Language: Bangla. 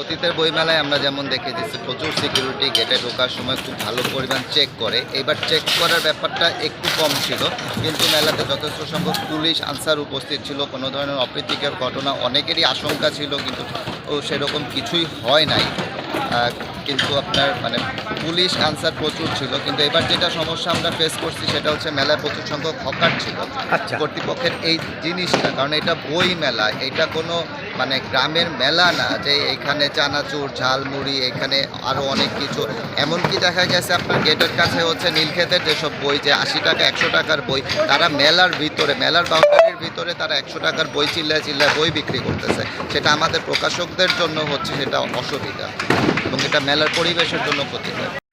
অতীতের বইমেলায় আমরা যেমন দেখেছি প্রচুর সিকিউরিটি গেটে ঢোকার সময় খুব ভালো পরিমাণ চেক করে। এবার চেক করার ব্যাপারটা একটু কম ছিল কিন্তু মেলাতে যথেষ্ট সংখ্যক পুলিশ আনসার উপস্থিত ছিল। কোনো ধরনের অপ্রীতিকর ঘটনা অনেকেরই আশঙ্কা ছিল কিন্তু ও সেরকম কিছুই হয় নাই। কিন্তু আপনার মানে পুলিশ আনসার প্রচুর ছিল কিন্তু এবার যেটা সমস্যা আমরা ফেস করছি সেটা হচ্ছে মেলায় প্রচুর সংখ্যক হকার ছিল। আচ্ছা। কর্তৃপক্ষের এই জিনিসটা কারণ এটা বই মেলা এটা কোনো মানে গ্রামের মেলা না, যে এখানে চানাচুর, ঝালমুড়ি, এখানে আরও অনেক কিছু। এমনকি দেখা গেছে আপনার গেটের কাছে হচ্ছে নীলক্ষেতের যেসব বই, যে আশি টাকা, একশো টাকার বই, তারা মেলার ভিতরে, মেলার বাউন্ডারির ভিতরে তারা একশো টাকার বই চিল্লায় চিল্লায় বই বিক্রি করতেছে। সেটা আমাদের প্রকাশকদের জন্য হচ্ছে সেটা অসুবিধা এবং এটা মেলার পরিবেশের জন্য ক্ষতিকর।